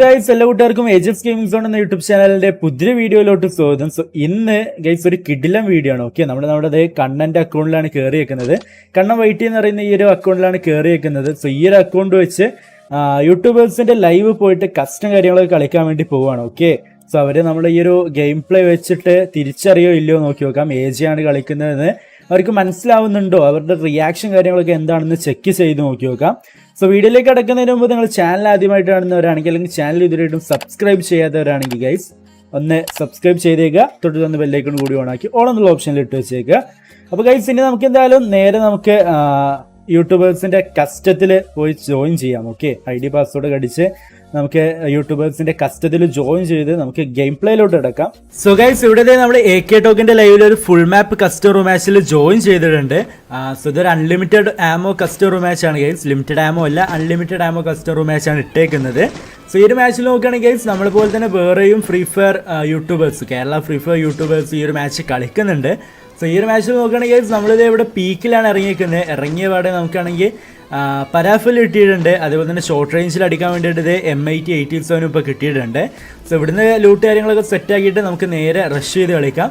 Guys എല്ലാ കൂട്ടുകാർക്കും ages gaming zone എന്ന യൂട്യൂബ് ചാനലിന്റെ പുതിയ വീഡിയോയിലോട്ട് സ്വാഗതം. സോ ഇന്ന് ഗൈസ് ഒരു കിഡിലം വീഡിയോ ആണ്. ഓക്കെ നമ്മുടെ നമ്മുടെ കണ്ണന്റെ അക്കൗണ്ടിലാണ് കയറി വെക്കുന്നത് കണ്ണൻ വൈറ്റി എന്ന് പറയുന്ന ഈ ഒരു അക്കൗണ്ടിലാണ് കയറി വെക്കുന്നത് സോ ഈ ഒരു അക്കൗണ്ട് വെച്ച് യൂട്യൂബേഴ്സിന്റെ ലൈവ് പോയിട്ട് കസ്റ്റം കാര്യങ്ങളൊക്കെ കളിക്കാൻ വേണ്ടി പോവാണ്. ഓക്കെ സോ അവർ നമ്മുടെ ഈ ഒരു ഗെയിം പ്ലേ വെച്ചിട്ട് തിരിച്ചറിയോ ഇല്ലയോ നോക്കി നോക്കാം. ഏജിയാണ് കളിക്കുന്നതെന്ന്. അവർക്ക് മനസ്സിലാവുന്നുണ്ടോ? അവരുടെ റിയാക്ഷൻ കാര്യങ്ങളൊക്കെ എന്താണെന്ന് ചെക്ക് ചെയ്ത് നോക്കി നോക്കാം. സോ വീഡിയോയിലേക്ക് അടക്കുന്നതിന് മുമ്പ് നിങ്ങൾ ചാനൽ ആദ്യമായിട്ട് കാണുന്നവരാണെങ്കിൽ അല്ലെങ്കിൽ ചാനൽ ഇതുവരെയായിട്ടും സബ്സ്ക്രൈബ് ചെയ്യാത്തവരാണെങ്കിൽ ഗൈസ് ഒന്ന് സബ്സ്ക്രൈബ് ചെയ്തേക്കുക. തൊട്ട് തന്നെ ബെല്ലൈക്കൺ കൂടി ഓണാക്കി ഓൺ എന്നുള്ള ഓപ്ഷനിൽ ഇട്ട് വെച്ചേക്കുക. അപ്പോൾ ഗൈസ് ഇനി നമുക്ക് എന്തായാലും നേരെ നമുക്ക് യൂട്യൂബേഴ്സിന്റെ കസ്റ്റത്തിൽ പോയി ജോയിൻ ചെയ്യാം. ഓക്കെ ഐ ഡി പാസ്വേഡ് കടിച്ച് നമുക്ക് യൂട്യൂബേഴ്സിന്റെ കസ്റ്റഡിയിൽ ജോയിൻ ചെയ്ത് നമുക്ക് ഗെയിം പ്ലേയിലോട്ട് എടുക്കാം സോ ഗൈസ് ഇവിടെ നമ്മൾ എ കെ ടോക്കിന്റെ ലൈവിൽ ഒരു ഫുൾ മാപ്പ് കസ്റ്റമർ മാച്ചിൽ ജോയിൻ ചെയ്തിട്ടുണ്ട്. സോ ഇതൊരു അൺലിമിറ്റഡ് ആമോ കസ്റ്റമർ മാച്ച് ആണ് ഗൈസ് ലിമിറ്റഡ് ആമോ അല്ല അൺലിമിറ്റഡ് ആമോ കസ്റ്റമർ മാച്ച് ആണ് ഇട്ടേക്കുന്നത്. സോ ഈ ഒരു മാച്ചിൽ നോക്കുകയാണെങ്കിൽ ഗെയിംസ് നമ്മളെ പോലെ തന്നെ വേറെയും free fire YouTubers Kerala free fire YouTubers ഈ ഒരു മാച്ച് കളിക്കുന്നുണ്ട്. സോ ഈ ഒരു മാച്ചിൽ നോക്കുകയാണെങ്കിൽ നമ്മളിത് ഇവിടെ പീക്കിലാണ് ഇറങ്ങിയിരിക്കുന്നത് ഇറങ്ങിയ പാടെ നമുക്കാണെങ്കിൽ പരാഫിൽ കിട്ടിയിട്ടുണ്ട്. അതുപോലെ തന്നെ ഷോർട്ട് റേഞ്ചിൽ അടിക്കാൻ വേണ്ടിയിട്ട് എം ഐ ടി എയ്റ്റി സെവനും ഇപ്പോൾ കിട്ടിയിട്ടുണ്ട്. സോ ഇവിടുന്ന് ലൂട്ട് കാര്യങ്ങളൊക്കെ സെറ്റ് ആക്കിയിട്ട് നമുക്ക് നേരെ റഷ് ചെയ്ത് കളിക്കാം.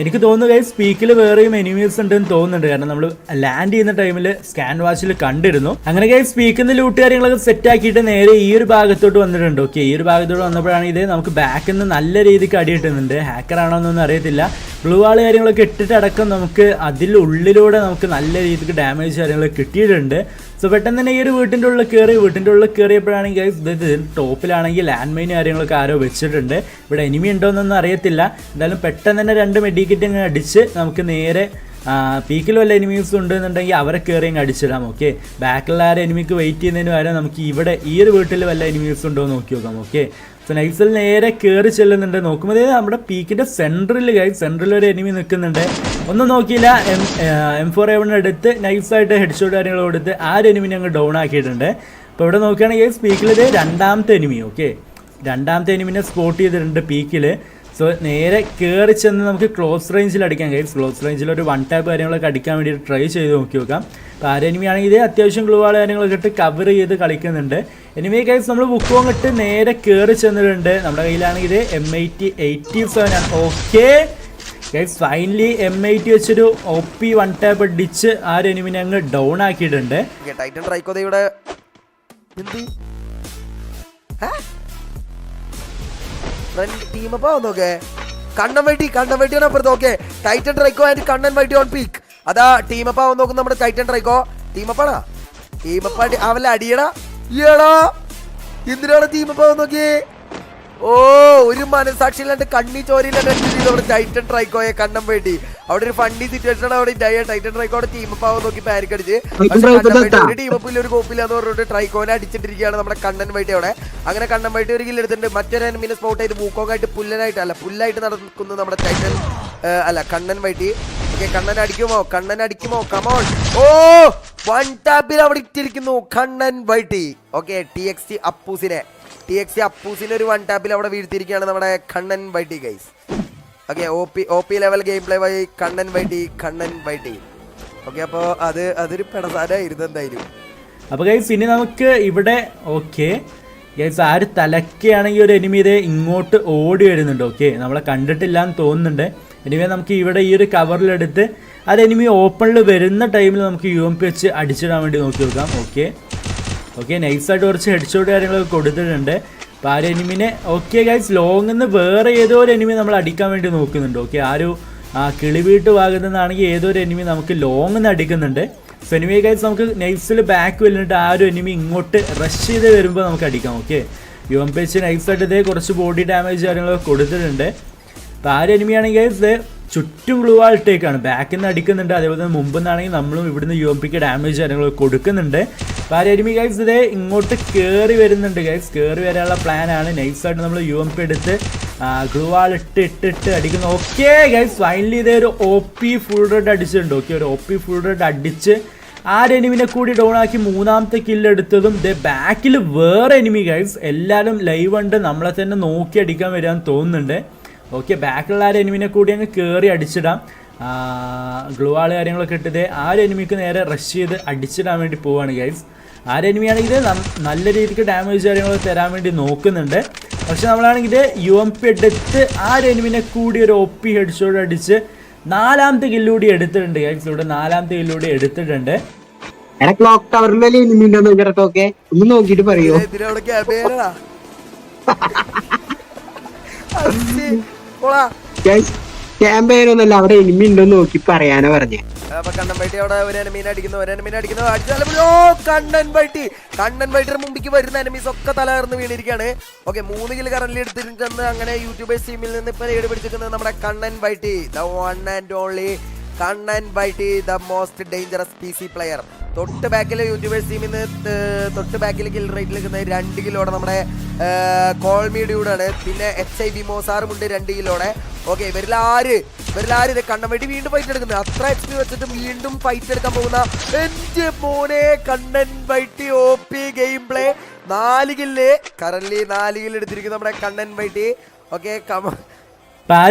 എനിക്ക് തോന്നുന്നു ഗൈസ് സ്പീക്കിൽ വേറെയും എനിമീസ് ഉണ്ടെന്ന് തോന്നുന്നുണ്ട്. കാരണം നമ്മൾ ലാൻഡ് ചെയ്യുന്ന ടൈമിൽ സ്കാൻ വാച്ചിൽ കണ്ടിരുന്നു. അങ്ങനെ ഗൈസ് പീക്കിൽ ലൂട്ട് കാര്യങ്ങളൊക്കെ സെറ്റ് ആക്കിയിട്ട് നേരെ ഈ ഒരു ഭാഗത്തോട്ട് വന്നിട്ടുണ്ട്. ഓക്കെ ഈ ഒരു ഭാഗത്തോട്ട് വന്നപ്പോഴാണ് ഇത് നമുക്ക് ബാക്കിൽ നിന്ന് നല്ല രീതിക്ക് അടി കിട്ടുന്നുണ്ട്. ഹാക്കർ ആണോ എന്നൊന്നും അറിയത്തില്ല. ബ്ലൂ വാൾ കാര്യങ്ങളൊക്കെ ഇട്ടിട്ടടക്കം നമുക്ക് അതിൽ ഉള്ളിലൂടെ നമുക്ക് നല്ല രീതിക്ക് ഡാമേജ് കാര്യങ്ങളൊക്കെ കിട്ടിയിട്ടുണ്ട്. സോ പെട്ടെന്ന് തന്നെ ഈ ഒരു വീട്ടിന്റെ ഉള്ളിൽ കയറി വീട്ടിന്റെ ഉള്ളിൽ കയറിയപ്പോഴാണെങ്കിൽ ഇത് ടോപ്പിലാണെങ്കിൽ ലാൻഡ് മൈൻ കാര്യങ്ങളൊക്കെ ആരോ വെച്ചിട്ടുണ്ട്. ഇവിടെ എനിമി ഉണ്ടോയെന്നൊന്നും അറിയത്തില്ല. എന്തായാലും പെട്ടെന്ന് തന്നെ രണ്ട് മെഡിക്കറ്റ് അങ്ങ് അടിച്ച് നമുക്ക് നേരെ പീക്കിൽ വല്ല എനിമീസ് ഉണ്ടെന്നുണ്ടെങ്കിൽ അവരെ കയറി അങ്ങ് അടിച്ചിടാം ഓക്കെ ബാക്കിലുള്ള ആരെ എനിമിക്ക് വെയിറ്റ് ചെയ്യുന്നതിന് പകരം നമുക്ക് ഇവിടെ ഈ ഒരു വീട്ടിൽ വല്ല എനിമീസ് ഉണ്ടോ എന്ന് നോക്കി നോക്കാം ഓക്കെ സോ നൈസിൽ നേരെ കയറി ചെല്ലുന്നുണ്ട്. നോക്കുമ്പോൾ നമ്മുടെ പീക്കിന്റെ സെൻട്രിൽ കൈ സെൻട്രിൽ ഒരു എനിമി നിൽക്കുന്നുണ്ട്. ഒന്നും നോക്കിയില്ല. എം എം ഫോർ എവൺ എടുത്ത് നൈസായിട്ട് ഹെഡ് ഷോട്ട് കാര്യങ്ങൾ കൊടുത്ത് ആ ഒരു എനിമിനെ ഞങ്ങൾ ഡൗൺ ആക്കിയിട്ടുണ്ട്. അപ്പോൾ ഇവിടെ നോക്കുകയാണെങ്കിൽ പീക്കിൽ ഇത് രണ്ടാമത്തെ എനിമി ഓക്കെ രണ്ടാമത്തെ എനിമിനെ സ്പോട്ട് ചെയ്തിട്ടുണ്ട് പീക്കിൽ സോ നേരെ കയറി ചെന്ന് നമുക്ക് ക്ലോസ് റേഞ്ചിൽ അടിക്കാൻ കഴിയും ക്ലോസ് റേഞ്ചിൽ ഒരു വൺ ടാപ്പ് കാര്യങ്ങളൊക്കെ അടിക്കാൻ വേണ്ടിയിട്ട് ട്രൈ ചെയ്ത് നോക്കി നോക്കാം. അപ്പോൾ എനിമി ആണെങ്കിൽ ഇത് അത്യാവശ്യം ഗ്ലൂ ആൾ കാര്യങ്ങളൊക്കെ ഇട്ട് കവർ ചെയ്ത് കളിക്കുന്നുണ്ട്. എനിമി കൈസ് നമ്മൾ ബുക്ക് വന്നിട്ട് നേരെ കയറി ചെന്നിട്ടുണ്ട്. നമ്മുടെ കയ്യിലാണെങ്കിൽ ഇത് M I T eighty seven ആണ്. Okay guys finally M I T വെച്ചൊരു ഒ പി വൺ ടാപ്പ് അടിച്ച് ആ ഒരു എനിമിനെ അങ്ങ് ഡൗൺ ആക്കിയിട്ടുണ്ട്. ടൈറ്റൻ കണ്ണൻ വൈറ്റി കണ്ണൻ അപ്പുറത്ത്. ഓക്കെ ടൈറ്റൻ ട്രൈക്കോ ആൻഡ് കണ്ണൻ വൈറ്റി ഓൺ പീക്ക് അതാ ടീം ആവാൻ നോക്കും നമ്മുടെ ടൈറ്റൻ ട്രൈക്കോ ടീം അപ്പാണാ ടീം അപ്പ അവല്ല അടിയടാ? ഈയടാ. എന്തിനാണ് ടീം ആവാൻ നോക്കിയേ? ഓ ഒരു മനസാക്ഷി ഇല്ലാണ്ട് കണ്ണി ചോരയില്ലാണ്ട് നമ്മുടെ ടൈറ്റൻ ട്രൈക്കോയെ കണ്ണം വേണ്ടി. അവിടെ ഒരു ഫണ്ടി സിറ്റുവേഷൻ ആണ് അവിടെ ടൈറ്റൻ ട്രൈക്കോടെ ടീം ആവാൻ നോക്കി പാരിക്കടിച്ച് ഒരു ടീം അപ്പില്ല ഒരു കോപ്പില്ല എന്ന് പറഞ്ഞിട്ട് ട്രൈക്കോനെ അടിച്ചിട്ടിരിക്കുകയാണ് നമ്മുടെ കണ്ണൻ വൈട്ടി അവിടെ. അങ്ങനെ കണ്ണൻ വൈട്ടി ഒരു കില്ലെടുത്തിട്ടുണ്ട് മറ്റൊരു എനിമിനെ സ്പോട്ട് ചെയ്ത് മൂക്കോങ്ങായിട്ട് പുല്ലനായിട്ട് അല്ല പുല്ലായിട്ട് നടക്കുന്നു നമ്മുടെ ടൈറ്റൻ അല്ല കണ്ണൻ വൈറ്റി ഓക്കെ കണ്ണൻ അടിക്കുമോ കണ്ണൻ അടിക്കുമോ കമോൺ ഓ വൺ ടാപ്പിൽ അവിടെ ഇട്ടിരിക്കുന്നു. Kannan വൈട്ടി. Okay T X T അപ്പൂസിനെ. ടി എക്സ് അപ്പൂസിന് ഒരു വൺ ടാപ്പിൽ അവിടെ വീഴ്ത്തിയിരിക്കുകയാണ് നമ്മുടെ Kannan വൈട്ടി guys okay O P O P level game play Y Kannan വൈട്ടി Kannan വൈട്ടി. Okay അപ്പോൾ അത് അതൊരു പെടസാരായിരുന്നു എന്തായാലും. അപ്പോൾ ഗൈസ് ഇനി നമുക്ക് ഇവിടെ ഓക്കെ. ഗൈസ് ആര് തലക്കെയാണെങ്കിൽ ഒരു എനിമി ഇതേ ഇങ്ങോട്ട് ഓടി വരുന്നുണ്ട് ഓക്കെ. നമ്മളെ കണ്ടിട്ടില്ല എന്ന് തോന്നുന്നുണ്ട്. എനിവേ നമുക്ക് ഇവിടെ ഈ ഒരു കവറിലെടുത്ത് അത് എനിമി ഓപ്പണിൽ വരുന്ന ടൈമിൽ നമുക്ക് യു എം പി വെച്ച് അടിച്ചിടാൻ വേണ്ടി നോക്കി നോക്കാം. ഓക്കെ ഓക്കെ നൈസായിട്ട് കുറച്ച് ഹെഡ്ഷോട്ട് കാര്യങ്ങളൊക്കെ കൊടുത്തിട്ടുണ്ട്. അപ്പോൾ ആ ഒരു എനിമിനെ ഓക്കെ ഗൈസ് ലോങ്ങിൽ നിന്ന് വേറെ ഏതോ ഒരു എനിമി നമ്മൾ അടിക്കാൻ വേണ്ടി നോക്കുന്നുണ്ട്. ഓക്കെ ആ ഒരു ആ കിളിവീട്ട് ഭാഗത്തു നിന്നാണെങ്കിൽ ഏതോ ഒരു എനിമി നമുക്ക് ലോങ്ങിൽ നിന്ന് അടിക്കുന്നുണ്ട്. സോ എനിമി ഗൈസ് നമുക്ക് നൈസിൽ ബാക്ക് വരുന്നിട്ട് ആ ഒരു എനിമി ഇങ്ങോട്ട് റഷ് ചെയ്ത് വരുമ്പോൾ നമുക്ക് അടിക്കാം. Okay U M P H നൈസായിട്ട് ഇതേ കുറച്ച് ബോഡി ഡാമേജ് കാര്യങ്ങളൊക്കെ കൊടുത്തിട്ടുണ്ട്. അപ്പോൾ ആ ഒരു എനിമിയാണെങ്കിൽ ചുറ്റും ഗ്ലൂ ആൾട്ടേക്കാണ് ബാക്കിൽ നിന്ന് അടിക്കുന്നുണ്ട്. അതേപോലെ തന്നെ മുമ്പ് നിന്നാണെങ്കിൽ നമ്മളും ഇവിടുന്ന് യു എം പിക്ക് ഡാമേജ് കാര്യങ്ങൾ കൊടുക്കുന്നുണ്ട്. അപ്പോൾ ആ എനിമി ഗൈസ് ഇതേ ഇങ്ങോട്ട് കയറി വരുന്നുണ്ട് ഗൈസ് കയറി വരാനുള്ള പ്ലാനാണ് നൈസായിട്ട് നമ്മൾ യു എം പി എടുത്ത് ഗ്ലൂ ആൾ ഇട്ട് ഇട്ട് ഇട്ട് അടിക്കുന്നു. ഓക്കെ ഗൈസ് ഫൈനലി ഇതേ ഒരു ഒ പി ഫുൾ റെഡ് അടിച്ചിട്ടുണ്ട്. ഓക്കെ ഒരു ഒ പി ഫുൾ റെഡ് അടിച്ച് ആ ഒരു എനിമിനെ കൂടി ഡൗൺ ആക്കി മൂന്നാമത്തെ കില്ല് എടുത്തതും ദേ ബാക്കിൽ വേറെ എനിമി ഗൈസ് എല്ലാവരും ലൈവ് ഉണ്ട്. നമ്മളെ തന്നെ നോക്കി അടിക്കാൻ വരാൻ തോന്നുന്നുണ്ട്. ഓക്കെ ബാക്കിലുള്ള ആ ഒരു എനിമിനെ കൂടി അങ്ങ് കയറി അടിച്ചിടാം. ഗ്ലൂ ആൾ കാര്യങ്ങളൊക്കെ ഇട്ടത് ആ ഒരു എനിമിക്ക് നേരെ റഷ് ചെയ്ത് അടിച്ചിടാൻ വേണ്ടി പോവാണ് ഗൈസ് ആ ഒരു എനിമിയാണെങ്കിൽ നല്ല രീതിക്ക് ഡാമേജ് കാര്യങ്ങളൊക്കെ തരാൻ വേണ്ടി നോക്കുന്നുണ്ട്. പക്ഷെ നമ്മളാണെങ്കിൽ യു എം പി എടുത്ത് ആ ഒരു എനിമിനെ കൂടി ഒരു ഒ പി ഹെഡ് ഷോട്ട് അടിച്ച് നാലാമത്തെ കില്ലൂടി എടുത്തിട്ടുണ്ട് ഗൈസ് ഇവിടെ നാലാമത്തെ കില്ലൂടി എടുത്തിട്ടുണ്ട്. എടാ ക്ലോക്ക് ടവറിൽ എനിമി ഉണ്ടോ നോക്കിട്ടോ ഓക്കെ ഒന്ന് നോക്കിട്ട് പറയോ? ക്യാമ്പയിനൊന്നല്ല അവിടെ എനിമി ഉണ്ടോ നോക്കി പറയാനാ പറഞ്ഞേ. അപ്പൊ കണ്ണൻ അവിടെ ഒരു എനമീനെ അടിക്കുന്നു ഒരു എനമീനെ അടിക്കുന്നു. അടിച്ചാലും ഓ കണ്ണൻ കണ്ണൻ മുമ്പിക്ക് വരുന്ന എനമീസ് ഒക്കെ തലകർന്ന് വീണിരിക്കുകയാണ്. ഓക്കെ മൂന്ന് കിൽ കറന്റ് എടുത്തിട്ടുണ്ട്. അങ്ങനെ യൂട്യൂബേഴ്സ് ടീമിൽ നിന്ന് ഇപ്പൊ പിടിച്ചിരിക്കുന്നത് നമ്മുടെ Kannan വൈട്ടി. The one and only Kannan പൈട്ടി the most dangerous P C player തൊട്ട് ബാക്കിൽ യൂട്യൂബേഴ്സ് ടീമിൽ നിന്ന് തൊട്ട് ബാക്കിൽ കിൽ റേറ്റിൽ നിൽക്കുന്ന രണ്ട് കിലോടെ നമ്മുടെ കോൾമീഡിയൂടാണ്. പിന്നെ എച്ച് ഐ ബി മോസാറും ഉണ്ട് രണ്ട് കിലോടെ ഓക്കെ ഇവരിൽ ആര്? ഇവരിൽ ആര്? ഇത് കണ്ണൻ വേണ്ടി വീണ്ടും ഫൈറ്റ് എടുക്കുന്നത് അത്ര പി വെച്ചിട്ട് വീണ്ടും ഫൈറ്റ് എടുക്കാൻ പോകുന്ന എഞ്ച് മോനെ Kannan YT O P gameplay നാല് കില്ല് കറന്റ് നാല് കില്ല് എടുത്തിരിക്കുന്നു നമ്മുടെ കണ്ണൻ വൈറ്റി ഓക്കെ കമ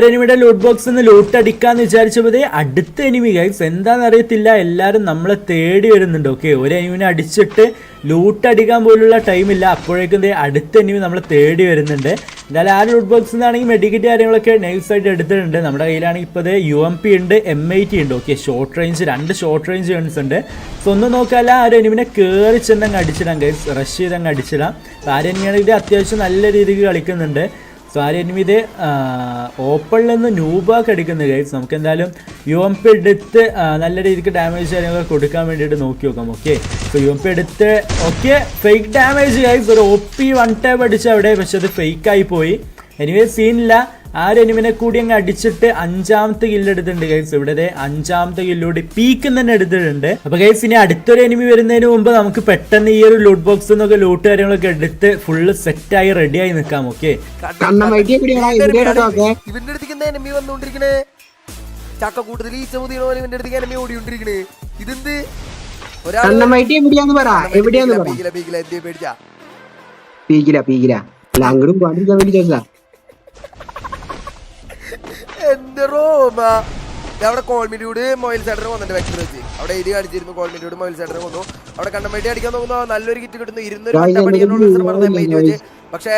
എനിമിയുടെ ലൂട്ട് ബോക്സ് നിന്ന് ലൂട്ട് അടിക്കാന്ന് വിചാരിച്ചപ്പോഴേ അടുത്ത എനിമി ഗൈസ് എന്താണെന്ന് അറിയത്തില്ല എല്ലാവരും നമ്മളെ തേടി വരുന്നുണ്ട്. ഓക്കെ ഒരു എനിമിനെ അടിച്ചിട്ട് ലൂട്ട് അടിക്കാൻ പോലുള്ള ടൈമില്ല അപ്പോഴേക്കും അടുത്ത എനിമി നമ്മളെ തേടി വരുന്നുണ്ട്. എന്തായാലും ആ ലൂട്ട് ബോക്സിൽ നിന്നാണെങ്കിൽ മെഡിക്കറ്റ് കാര്യങ്ങളൊക്കെ നൈസ് ആയിട്ട് എടുത്തിട്ടുണ്ട്. നമ്മുടെ കയ്യിലാണെങ്കിൽ ഇപ്പോൾ യു എം പി ഉണ്ട് എം ഐ ടി ഉണ്ട്. ഓക്കെ ഷോർട്ട് റേഞ്ച് രണ്ട് ഷോർട്ട് റേഞ്ച് ഗൺസ് ഉണ്ട്. സോ ഒന്നും നോക്കാല്ല ആ ഒരു എനിമിനെ കയറി ചെന്നങ്ങ് അടിച്ചിടാം ഗൈസ് റഷ് ചെയ്തങ്ങ് അടിച്ചിടാം. അപ്പോൾ ആ ഒരു എനിമിയാണെങ്കിൽ അത്യാവശ്യം നല്ല രീതിക്ക് കളിക്കുന്നുണ്ട്. സോ ആര് ഒരു എനിമി ഇത് ഓപ്പണിൽ നിന്ന് ന്യൂബാക്ക് എടുക്കുന്ന ഗൈസ് നമുക്ക് എന്തായാലും യു എം പി എടുത്ത് നല്ല രീതിക്ക് ഡാമേജ് കാര്യങ്ങളൊക്കെ കൊടുക്കാൻ വേണ്ടിയിട്ട് നോക്കി നോക്കാം ഓക്കെ എം പി എടുത്ത് ഓക്കെ ഫേക്ക് ഡാമേജ് ഗൈസ് ഒരു ഒ പി വൺ ടൈം അടിച്ച അവിടെ പക്ഷെ അത് ഫേക്ക് ആയി പോയി. എനിവേ സീനില്ല ആ ഒരു എനിമിനെ കൂടി അങ്ങ് അടിച്ചിട്ട് അഞ്ചാമത്തെ കില്ല് എടുത്തിട്ടുണ്ട് ഗൈസ് ഇവിടെ അഞ്ചാമത്തെ കില്ലൂടെ പീക്കും തന്നെ എടുത്തിട്ടുണ്ട്. അപ്പൊ ഗൈസ് ഇനി അടുത്തൊരു എനിമി വരുന്നതിന് മുമ്പ് നമുക്ക് പെട്ടെന്ന് ഈ ഒരു ലൂട്ട് ബോക്സ് എന്നൊക്കെ ലൂട്ട് കാര്യങ്ങളൊക്കെ എടുത്ത് ഫുള്ള് സെറ്റ് ആയി നിൽക്കാം ഓക്കെ നിൽക്കാം ഓക്കെ ഇവന്റെ അടുത്തേക്ക് എനിമി വന്നുകൊണ്ടിരിക്കണേ. ചക്ക കൂട്ടത്തിൽ ഈ പോലെ ഇവന്റെ അടുത്തേക്ക് എനിമി ഓടിക്കൊണ്ടിരിക്കണേ. ഇതെന്ത്? പേടിച്ചാ. പീക്കില പീക്കില അല്ല അങ്ങോട്ടും പാടിക്കാൻ വേണ്ടി ചോദിച്ചാ റോമ അവിടെ കോൾമിഡിയോട് മൊയിൽ സൈഡർ വന്നിട്ട് വെക്ടർ വെച്ച് അവിടെ ഇരി കാണിച്ചിരുന്നു കോൾമിഡിയോട് മൊയിൽ സൈഡർ വന്നു. അവിടെ കണ്ടമേട്ടി അടിക്കാൻ നോക്കുന്നു നല്ലൊരു കിറ്റ് കിട്ടുന്നു. വെച്ച് പക്ഷേ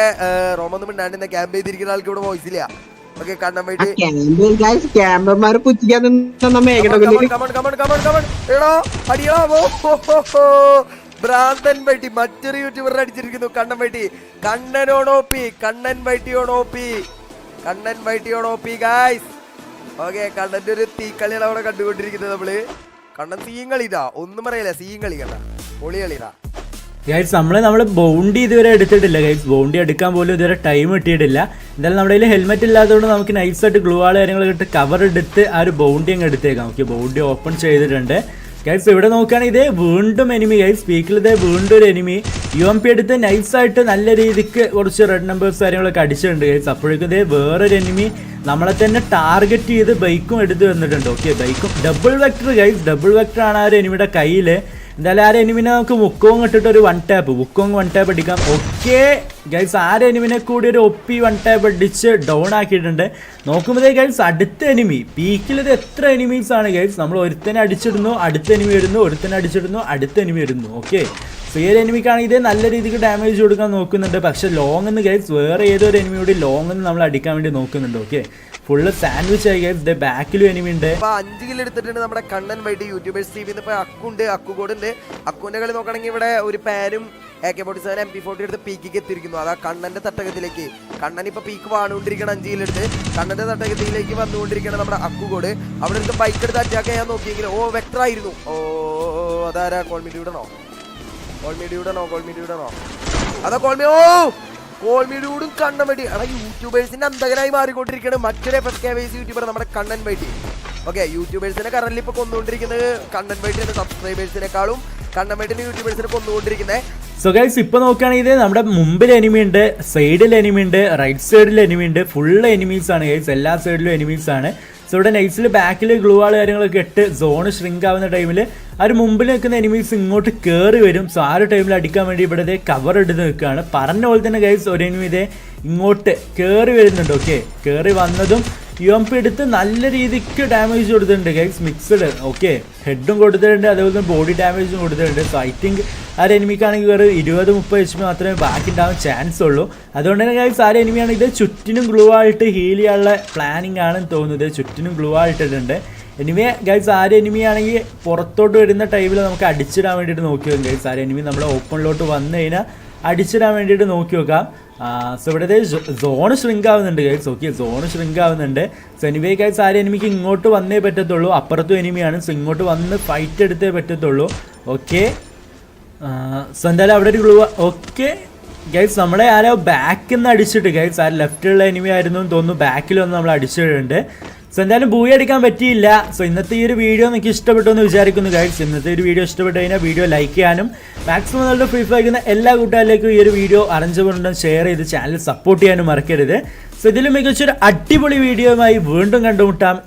റോമൊന്നും മിണ്ടാണ്ട് ഇന്ന് ക്യാമ്പ് ചെയ്തിരിക്കുന്ന ആൾക്ക് ഇവിടെ വോയിസ് ഇല്ല. ഓക്കെ ഹോ. ഭ്രാന്തൻ വൈട്ടി മറ്റൊരു യൂട്യൂബർ അടിച്ചിരിക്കുന്നു കണ്ണൻ വൈട്ടി. കണ്ണനോണോപ്പി കണ്ണൻ വൈട്ടിയോണോപ്പി കണ്ണൻ വൈട്ടിയോണോപ്പി ഗായ്സ് ഓക്കെ കണ്ണന്റെ ഒരു തീക്കളിയാണ് അവിടെ കണ്ടുകൊണ്ടിരിക്കുന്നത് നമ്മൾ. കണ്ണൻ സീൻ കളിതാ. ഒന്നും പറയില്ല സീൻ കളി കണ്ട. പൊളി കളിതാ. ഗൈഡ്സ് നമ്മൾ നമ്മൾ ബൗണ്ടി ഇതുവരെ എടുത്തിട്ടില്ല ഗൈഡ്സ് ബൗണ്ടി എടുക്കാൻ പോലും ഇതുവരെ ടൈം കിട്ടിയിട്ടില്ല. എന്തായാലും നമ്മുടെ കയ്യിൽ ഹെൽമെറ്റ് ഇല്ലാത്തതുകൊണ്ട് നമുക്ക് നൈസായിട്ട് ഗ്ലൂ ആൾ കാര്യങ്ങളൊക്കെ ഇട്ട് കവർ എടുത്ത് ആ ഒരു ബൗണ്ടി അങ്ങ് എടുത്തേക്കാം. ഓക്കെ ബൗണ്ടി ഓപ്പൺ ചെയ്തിട്ടുണ്ട്. ഗൈസ് ഇവിടെ നോക്കുകയാണെങ്കിൽ ഇതേ വീണ്ടും എനിമി ഗൈസ് സ്പീക്കിൽ ഇതേ വീണ്ടും ഒരു എനിമി യു എം പി എടുത്ത് നൈസായിട്ട് നല്ല രീതിക്ക് കുറച്ച് റെഡ് നമ്പേഴ്സ് കാര്യങ്ങളൊക്കെ അടിച്ചിട്ടുണ്ട് ഗൈസ് അപ്പോഴേക്കും ഇതേ വേറൊരു എനിമി നമ്മളെ തന്നെ ടാർഗറ്റ് ചെയ്ത് ബൈക്കും എടുത്ത് വന്നിട്ടുണ്ട് ഓക്കെ ബൈക്കും double vector guys double vector ആണ് ആ ഒരു എനിമിയുടെ കയ്യിൽ എന്തായാലും ആരെ എനിമിനെ നമുക്ക് മുക്കോങ് ഇട്ടിട്ട് ഒരു വൺ ടാപ്പ് മുക്കോങ് വൺ ടാപ്പ് അടിക്കാം. ഓക്കെ ഗൈസ് ആരെ എനിമിനെ കൂടി ഒരു ഒപ്പി വൺ ടാപ്പ് അടിച്ച് ഡൗൺ ആക്കിയിട്ടുണ്ട്. നോക്കുമ്പോഴേ ഗൈസ് അടുത്ത എനിമി പീക്കിൽ ഇത് എത്ര എനിമീസ് ആണ് ഗൈസ് നമ്മൾ ഒരുത്തനെ അടിച്ചിടുന്നു അടുത്ത എനിമി വരുന്നു ഒരുത്തനെ അടിച്ചിടുന്നു അടുത്ത എനിമി വരുന്നു. ഓക്കെ ഒരു എനിമിക്കാണെങ്കിൽ ഇത് നല്ല രീതിക്ക് ഡാമേജ് കൊടുക്കാൻ നോക്കുന്നുണ്ട്. പക്ഷെ ലോങ് എന്ന് ഗൈസ് വേറെ ഏതൊരു എനിമിയോട് ലോങ് എന്ന് നമ്മൾ അടിക്കാൻ വേണ്ടി നോക്കുന്നുണ്ട്. ഓക്കെ ഫുള്ള് സാൻഡ്വിച്ച് ആയി. ഇത് ബാക്കിലും എനിമി ഉണ്ട്. അപ്പൊ അഞ്ച് കിലോ എടുത്തിട്ടുണ്ട് നമ്മുടെ കണ്ണൻ വൈറ്റ് യൂട്യൂബേഴ്സ് ടീമിൽ നിന്ന് ഇപ്പൊ അക്കുണ്ട് ഉണ്ട് അക്കുവിന്റെ കളി നോക്കണമെങ്കിൽ ഇവിടെ ഒരു പാനും A K forty seven M P forty എടുത്ത് പീക്കിക്ക് എത്തിയിരിക്കുന്നു. അതാ കണ്ണന്റെ തട്ടകത്തിലേക്ക്. കണ്ണൻ ഇപ്പൊ പീക്ക് വാണുകൊണ്ടിരിക്കണം അഞ്ച് കിലോ എടുത്ത്. കണ്ണന്റെ തട്ടകത്തിലേക്ക് വന്നുകൊണ്ടിരിക്കണം നമ്മുടെ അക്കുകോട് അവിടെ എടുത്ത് ബൈക്ക് എടുത്ത് അറ്റാക്ക് ചെയ്യാൻ നോക്കിയെങ്കിൽ ഓ വെക്ടർ ആയിരുന്നു. ഓ നോ അതാരാ കോൾമീഡിയുടനോ കോൾമിഡിയുടെ നോ അതാ കോൾമി ഓ! കോൾമീഡിയോടും കണ്ണൻ വേണ്ടി എടാ യൂട്യൂബേഴ്സിന്റെ അന്തകനായി മാറിക്കൊണ്ടിരിക്കുകയാണ് മറ്റൊരു എഫ് എസ് കെ വൈസ് യൂട്യൂബർ നമ്മുടെ കണ്ണൻ വൈറ്റി ഓക്കെ യൂട്യൂബേഴ്സിനെ കറന്റ് ഇപ്പൊ കൊന്നുകൊണ്ടിരിക്കുന്നത് കണ്ണൻ വൈറ്റിന്റെ സബ്സ്ക്രൈബേഴ്സിനെക്കാളും കണ്ണൻ വൈറ്റിന്റെ യൂട്യൂബേഴ്സിനെ കൊന്നുകൊണ്ടിരിക്കുന്നത്. സോ ഗൈസ് ഇപ്പൊ നോക്കുകയാണെങ്കിൽ നമ്മുടെ മുമ്പിൽ എനിമി ഉണ്ട് സൈഡിൽ എനിമി ഉണ്ട് റൈറ്റ് സൈഡിൽ എനിമി ഉണ്ട് ഫുൾ എനിമീസ് ആണ് ഗൈസ് എല്ലാ സൈഡിലും എനിമീസ് ആണ്. സോ ഇവിടെ നൈറ്റ്സിൽ ബാക്കിൽ ഗ്ലൂ ആൾ കാര്യങ്ങളൊക്കെ ഇട്ട് സോണ് ഷ്രിങ്ക് ആവുന്ന ടൈമിൽ ഒരു മുമ്പിൽ നിൽക്കുന്ന എനിമീസ് ഇങ്ങോട്ട് കയറി വരും. സോ ആ ഒരു ടൈമിൽ അടിക്കാൻ വേണ്ടി ഇവിടെ കവർ എടുത്ത് നിൽക്കുകയാണ്. പറഞ്ഞ പോലെ തന്നെ ഗൈസ് ഒരു എനിമി ഇതേ ഇങ്ങോട്ട് കയറി വരുന്നുണ്ട്. ഓക്കെ കയറി വന്നതും യു എം പി എടുത്ത് നല്ല രീതിക്ക് ഡാമേജ് കൊടുത്തിട്ടുണ്ട് ഗൈസ് മിക്സഡ് ഓക്കെ ഹെഡും കൊടുത്തിട്ടുണ്ട് അതേപോലെ തന്നെ ബോഡി ഡാമേജും കൊടുത്തിട്ടുണ്ട്. സോ ഐ തിങ്ക് ആ ഒരു എനിമിക്കാണെങ്കിൽ വേറെ ഇരുപത് മുപ്പത് എച്ച് പി മാത്രമേ ബാക്കി ഉണ്ടാവാൻ ചാൻസ് ഉള്ളൂ. അതുകൊണ്ട് തന്നെ ഗൈസ് ആ ഒരു എനിമിയാണ്. ഇത് ചുറ്റിനും ഗ്ലൂ ആയിട്ട് ഹീൽ ചെയ്യാനുള്ള പ്ലാനിങ് ആണെന്ന് തോന്നുന്നത്. ചുറ്റിനും ഗ്ലൂ ആയിട്ടിട്ടുണ്ട്. എനിമിയെ ഗൈസ് ആര് എനിമി ആണെങ്കിൽ പുറത്തോട്ട് വരുന്ന ടൈമിൽ നമുക്ക് അടിച്ചിടാൻ വേണ്ടിയിട്ട് നോക്കി വെക്കാം ഗൈസ് ആര് എനിമി നമ്മുടെ ഓപ്പണിലോട്ട് വന്നു കഴിഞ്ഞാൽ അടിച്ചിടാൻ വേണ്ടിയിട്ട് നോക്കി നോക്കാം സോ ഇവിടുത്തെ സോൺ ഷ്രിങ്ക് ആവുന്നുണ്ട് ഗൈസ് ഓക്കെ സോൺ ഷ്രിങ്ക് ആവുന്നുണ്ട്. സോ എനിവേ ഗൈസ് ആര് എനിമിക്ക് ഇങ്ങോട്ട് വന്നേ പറ്റത്തുള്ളൂ. അപ്പുറത്തും എനിമിയാണ്. സോ ഇങ്ങോട്ട് വന്ന് ഫൈറ്റ് എടുത്തേ പറ്റത്തുള്ളൂ. ഓക്കെ സോ എന്തായാലും അവിടെ ഒരു ഗ്ലൂ ഓക്കെ ഗൈസ് നമ്മളെ ആരോ ബാക്കിൽ നിന്ന് അടിച്ചിട്ട് ഗൈസ് ആ ലെഫ്റ്റിലുള്ള എനിമി ആയിരുന്നു എന്ന് തോന്നുന്നു. ബാക്കിൽ വന്ന് നമ്മൾ അടിച്ചിട്ടുണ്ട്. സോ എന്തായാലും ബൂയി അടിക്കാൻ പറ്റിയില്ല. സോ ഇന്നത്തെ ഈ ഒരു വീഡിയോ നിങ്ങൾക്ക് ഇഷ്ടപ്പെട്ടു എന്ന് വിചാരിക്കുന്നു ഗൈസ് ഇന്നത്തെ ഒരു വീഡിയോ ഇഷ്ടപ്പെട്ടു കഴിഞ്ഞാൽ വീഡിയോ ലൈക്ക് ചെയ്യാനും മാക്സിമം നല്ല ഫ്രീ ഫയക്കുന്ന എല്ലാ കൂട്ടുകാരിലേക്കും ഈ ഒരു വീഡിയോ അറേഞ്ച് ഷെയർ ചെയ്ത് ചാനൽ സപ്പോർട്ട് ചെയ്യാനും മറക്കരുത്. സോ ഇതിലും മികച്ചൊരു അടിപൊളി വീഡിയോയുമായി വീണ്ടും കണ്ടുമുട്ടാം.